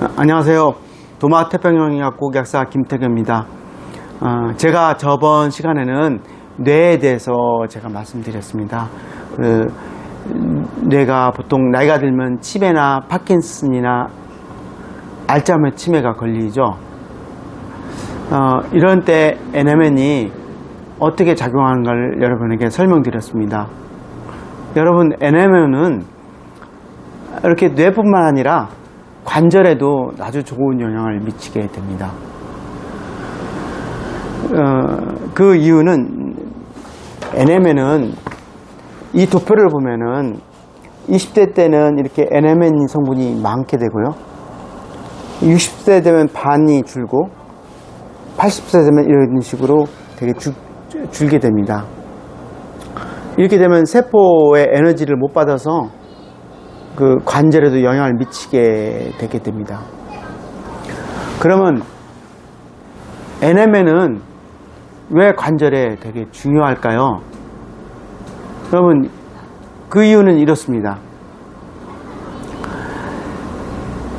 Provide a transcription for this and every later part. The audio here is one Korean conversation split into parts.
아, 안녕하세요. 도마 태평양의학국 약사 김태규입니다. 어, 제가 저번 시간에는 뇌에 대해서 제가 말씀드렸습니다. 그, 음, 뇌가 보통 나이가 들면 치매나 파킨슨이나 알츠하이머 치매가 걸리죠. 어, 이런 때 NMN이 어떻게 작용하는가를 여러분에게 설명드렸습니다. 여러분 NMN은 이렇게 뇌뿐만 아니라 관절에도 아주 좋은 영향을 미치게 됩니다. 어, 그 이유는 NMN은 이 도표를 보면은 20대 때는 이렇게 NMN 성분이 많게 되고요. 60세 되면 반이 줄고 80세 되면 이런 식으로 되게 줄, 줄게 됩니다. 이렇게 되면 세포의 에너지를 못 받아서 그 관절에도 영향을 미치게 되게 됩니다. 그러면 NMN은 왜 관절에 되게 중요할까요? 여러분 그 이유는 이렇습니다.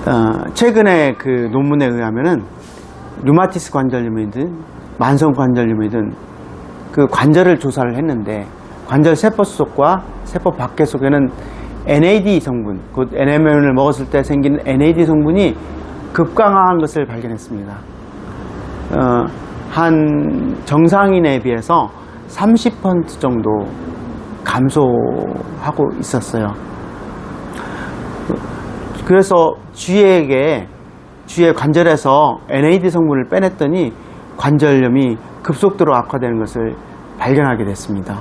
어, 최근에 그 논문에 의하면은 류마티스 관절염이든 만성 관절염이든 그 관절을 조사를 했는데 관절 세포 속과 세포 밖에 속에는 NAD 성분, 곧 NMN을 먹었을 때 생긴 NAD 성분이 급강화한 것을 발견했습니다. 어, 한 정상인에 비해서 30% 정도 감소하고 있었어요. 그래서 쥐에게 쥐의 관절에서 NAD 성분을 빼냈더니 관절염이 급속도로 악화되는 것을 발견하게 됐습니다.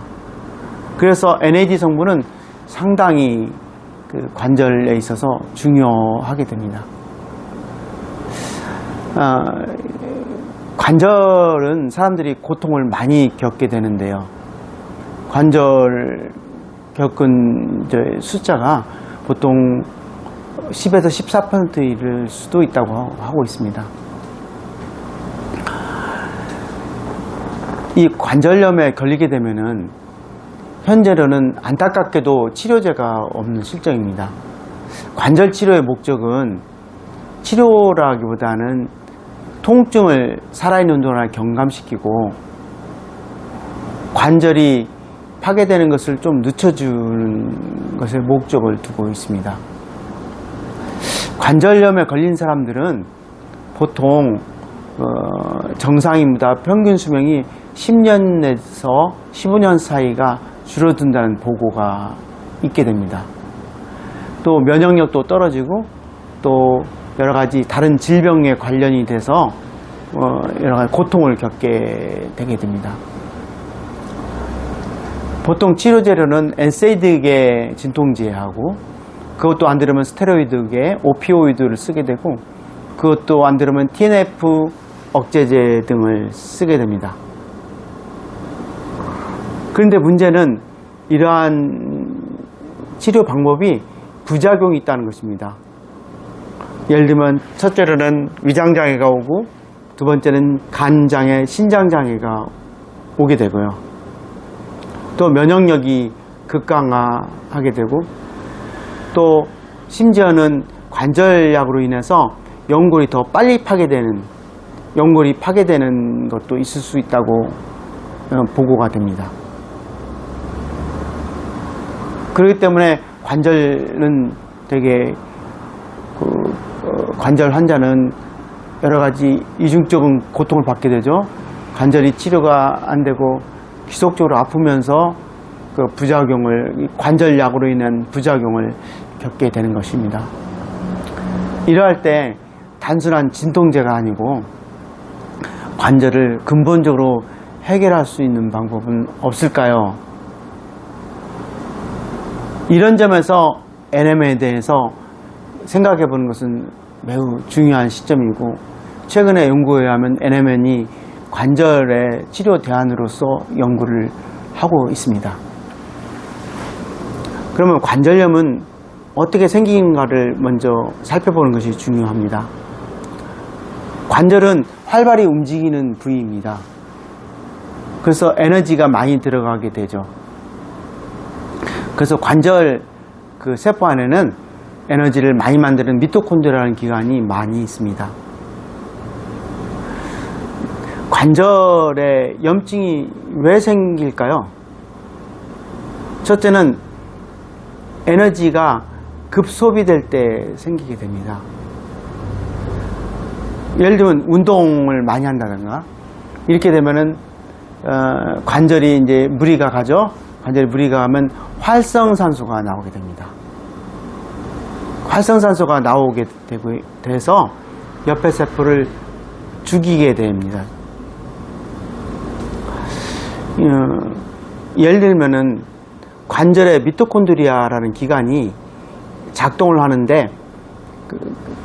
그래서 NAD 성분은 상당히 그 관절에 있어서 중요하게 됩니다. 아, 관절은 사람들이 고통을 많이 겪게 되는데요. 관절 겪은 숫자가 보통 10에서 14% 이를 수도 있다고 하고 있습니다. 이 관절염에 걸리게 되면은 현재로는 안타깝게도 치료제가 없는 실정입니다. 관절 치료의 목적은 치료라기보다는 통증을 살아있는 운동을 경감시키고 관절이 파괴되는 것을 좀 늦춰주는 것을 목적을 두고 있습니다. 관절염에 걸린 사람들은 보통 어, 정상인보다 평균 수명이 10년에서 15년 사이가 줄어든다는 보고가 있게 됩니다. 또 면역력도 떨어지고 또 여러 가지 다른 질병에 관련이 돼서 어, 여러 가지 고통을 겪게 되게 됩니다. 보통 치료제로는 엔세이드계 진통제하고 그것도 안 들으면 스테로이드계 오피오이드를 쓰게 되고 그것도 안 들으면 TNF 억제제 등을 쓰게 됩니다. 그런데 문제는 이러한 치료 방법이 부작용이 있다는 것입니다. 예를 들면 첫째로는 위장장애가 오고 두 번째는 간장애, 신장장애가 오게 되고요. 또 면역력이 극강화하게 되고 또 심지어는 관절약으로 인해서 연골이 더 빨리 파괴되는 연골이 파괴되는 것도 있을 수 있다고 어, 보고가 됩니다. 그렇기 때문에 관절은 되게 그 어, 관절 환자는 여러 가지 이중적인 고통을 받게 되죠. 관절이 치료가 안 되고 지속적으로 아프면서 그 부작용을 관절약으로 인한 부작용을 겪게 되는 것입니다. 이러할 때 단순한 진통제가 아니고 관절을 근본적으로 해결할 수 있는 방법은 없을까요? 이런 점에서 NM에 대해서 생각해 보는 것은 매우 중요한 시점이고 최근에 연구에 의하면 NMN이 관절의 치료 대안으로서 연구를 하고 있습니다. 그러면 관절염은 어떻게 생긴가를 먼저 살펴보는 것이 중요합니다. 관절은 활발히 움직이는 부위입니다. 그래서 에너지가 많이 들어가게 되죠. 그래서 관절 그 세포 안에는 에너지를 많이 만드는 미토콘드리아라는 기관이 많이 있습니다. 관절에 염증이 왜 생길까요? 첫째는 에너지가 급소비될 때 생기게 됩니다. 예를 들면 운동을 많이 한다든가 이렇게 되면은 어, 관절이 이제 무리가 가죠. 관절이 무리가 가면 활성산소가 나오게 됩니다. 활성산소가 나오게 되고 돼서 옆에 세포를 죽이게 됩니다. 어, 예를 들면은 관절에 미토콘드리아라는 기관이 작동을 하는데 그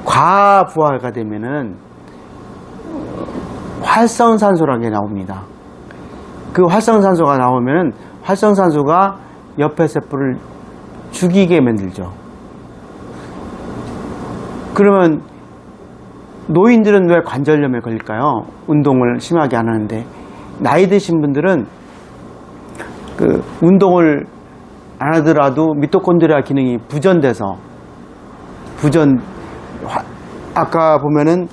과부하가 되면은 어, 활성산소라는 게 나옵니다. 그 활성산소가 나오면은 활성산소가 옆에 세포를 죽이게 만들죠. 그러면 노인들은 왜 관절염에 걸릴까요? 운동을 심하게 안 하는데 나이 드신 분들은 그 운동을 안 하더라도 미토콘드리아 기능이 부전돼서 부전 화- 아까 보면은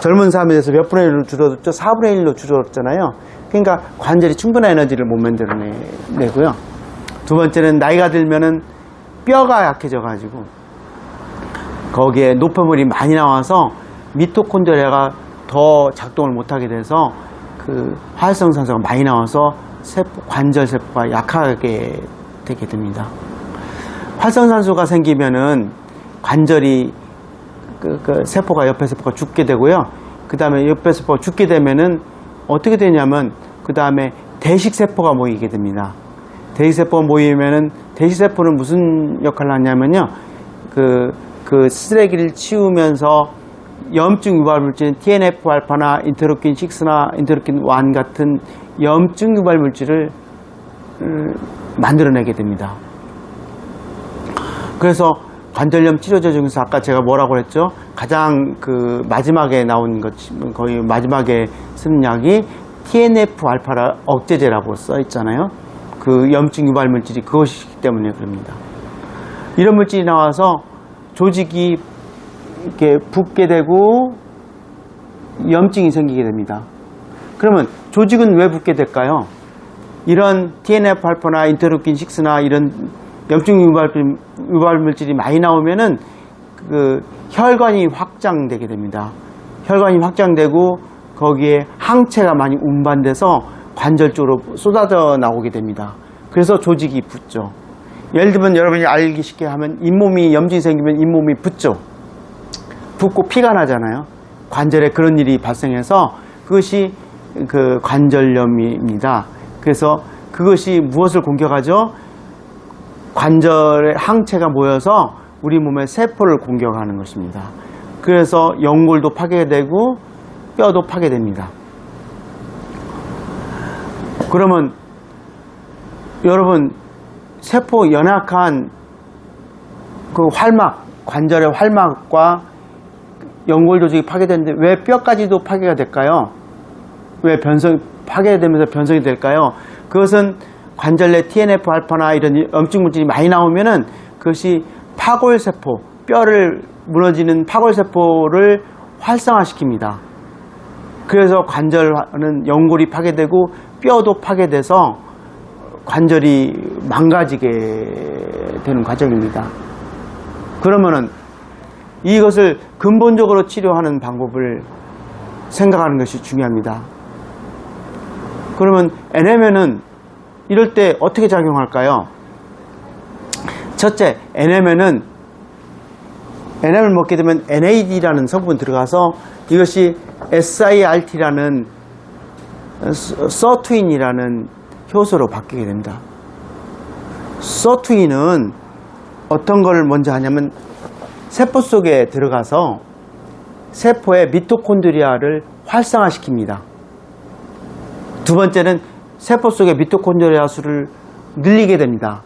젊은 사람에 대해서 몇 분의 1로 줄어들었죠? 4분의 1로 줄어들었잖아요. 그러니까 관절이 충분한 에너지를 못 만들어내고요. 두 번째는 나이가 들면은 뼈가 약해져 가지고 거기에 노폐물이 많이 나와서 미토콘드리아가 더 작동을 못하게 돼서 그 활성 산소가 많이 나와서 세포, 관절 세포가 약하게 되게 됩니다. 활성산소가 생기면은 관절이 그, 그 세포가 옆에 세포가 죽게 되고요. 그 다음에 옆에 세포가 죽게 되면은 어떻게 되냐면 그 다음에 대식 세포가 모이게 됩니다. 대식 세포가 모이면은 대식 세포는 무슨 역할을 하냐면요. 그, 그 쓰레기를 치우면서 염증 유발 물질 TNF 알파나 인터루킨 6나 인터루킨 1 같은 염증 유발 물질을 음, 만들어내게 됩니다. 그래서 관절염 치료제 중에서 아까 제가 뭐라고 했죠? 가장 그 마지막에 나온 것, 거의 마지막에 쓰는 약이 TNF 알파 억제제라고 써 있잖아요. 그 염증 유발 물질이 그것이기 때문에 그럽니다. 이런 물질이 나와서 조직이 이렇게 붓게 되고 염증이 생기게 됩니다. 그러면 조직은 왜 붓게 될까요? 이런 TNF 알파나 인터루킨 6나 이런 염증 유발, 유발 물질이 많이 나오면은 그 혈관이 확장되게 됩니다. 혈관이 확장되고 거기에 항체가 많이 운반돼서 관절 쪽으로 쏟아져 나오게 됩니다. 그래서 조직이 붓죠. 예를 들면 여러분이 알기 쉽게 하면 잇몸이 염증이 생기면 잇몸이 붓죠. 붓고 피가 나잖아요. 관절에 그런 일이 발생해서 그것이 그 관절염입니다. 그래서 그것이 무엇을 공격하죠? 관절에 항체가 모여서 우리 몸의 세포를 공격하는 것입니다. 그래서 연골도 파괴되고 뼈도 파괴됩니다. 그러면 여러분 세포 연약한 그 활막 관절의 활막과 연골 조직이 파괴되는데 왜 뼈까지도 파괴가 될까요? 왜 변성 파괴되면서 변성이 될까요? 그것은 관절 내 TNF 알파나 이런 염증 물질이 많이 나오면은 그것이 파골 세포, 뼈를 무너지는 파골 세포를 활성화시킵니다. 그래서 관절은 연골이 파괴되고 뼈도 파괴돼서 관절이 망가지게 되는 과정입니다. 그러면은 이것을 근본적으로 치료하는 방법을 생각하는 것이 중요합니다. 그러면 NMN은 이럴 때 어떻게 작용할까요? 첫째, NMN은 NM을 먹게 되면 NAD라는 성분 들어가서 이것이 SIRT라는 서투인이라는 효소로 바뀌게 됩니다. 서투인은 어떤 걸 먼저 하냐면 세포 속에 들어가서 세포의 미토콘드리아를 활성화시킵니다. 두 번째는 세포 속의 미토콘드리아 수를 늘리게 됩니다.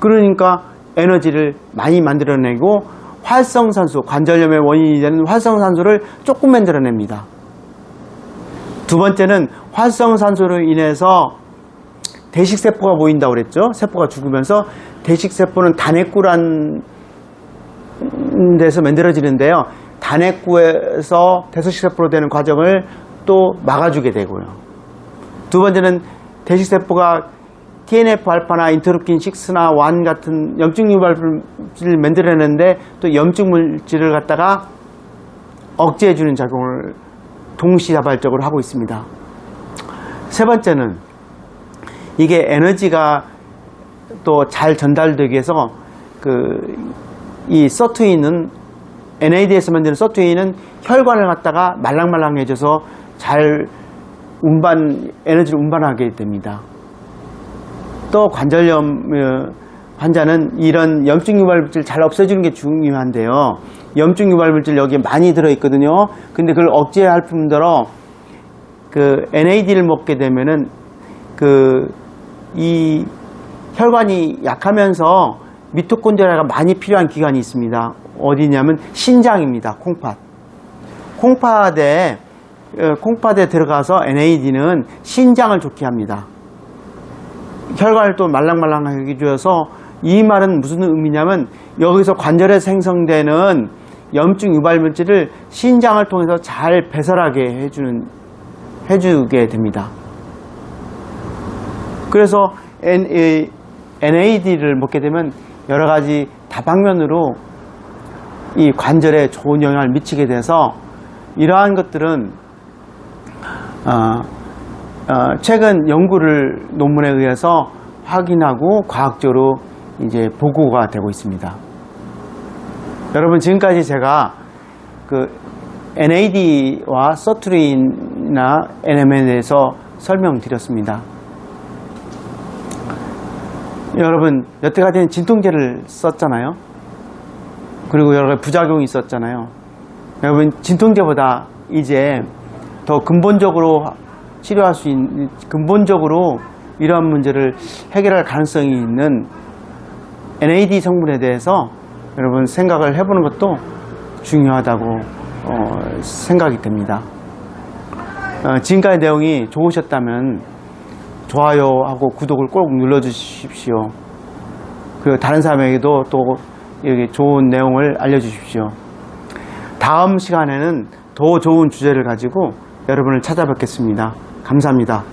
그러니까 에너지를 많이 만들어내고 활성산소, 관절염의 원인이 되는 활성산소를 조금 만들어냅니다. 두 번째는 활성산소로 인해서 대식세포가 모인다고 그랬죠. 세포가 죽으면서 대식세포는 단핵구란 데서 만들어지는데요. 단핵구에서 대서식세포로 되는 과정을 또 막아주게 되고요. 두 번째는 대식세포가 TNF-알파나 인터루킨 6나 1 같은 염증 유발물질을 만들어내는데 또 염증 물질을 갖다가 억제해주는 작용을 동시다발적으로 하고 있습니다. 세 번째는 이게 에너지가 또 잘 전달되기 위해서 그 이 서투인은 NAD에서 만드는 서투인은 혈관을 갖다가 말랑말랑해져서 잘 운반 에너지를 운반하게 됩니다. 또 관절염 어, 환자는 이런 염증 유발물질 잘 없애주는 게 중요한데요. 염증 유발물질 여기에 많이 들어있거든요. 근데 그걸 억제할 뿐더러 그 NAD를 먹게 되면은 그 이 혈관이 약하면서 미토콘드리아가 많이 필요한 기관이 있습니다. 어디냐면 신장입니다. 콩팥. 콩팥에 어, 콩팥에 들어가서 NAD는 신장을 좋게 합니다. 혈관을 또 말랑말랑하게 해줘서 이 말은 무슨 의미냐면 여기서 관절에 생성되는 염증 유발 물질을 신장을 통해서 잘 배설하게 해주는 해주게 됩니다. 그래서 NAD를 먹게 되면 여러 가지 다방면으로 이 관절에 좋은 영향을 미치게 돼서 이러한 것들은 어, 어, 최근 연구를 논문에 의해서 확인하고 과학적으로 이제 보고가 되고 있습니다. 여러분 지금까지 제가 그 NAD와 서투린이나 NMN에 대해서 설명드렸습니다. 여러분 여태까지는 진통제를 썼잖아요. 그리고 여러 가지 부작용이 있었잖아요. 여러분 진통제보다 이제 더 근본적으로 치료할 수 있는 근본적으로 이러한 문제를 해결할 가능성이 있는 NAD 성분에 대해서 여러분 생각을 해보는 것도 중요하다고 어, 생각이 됩니다. 어, 지금까지 내용이 좋으셨다면 좋아요하고 구독을 꼭 눌러주십시오. 그리고 다른 사람에게도 또 여기 좋은 내용을 알려주십시오. 다음 시간에는 더 좋은 주제를 가지고 여러분을 찾아뵙겠습니다. 감사합니다.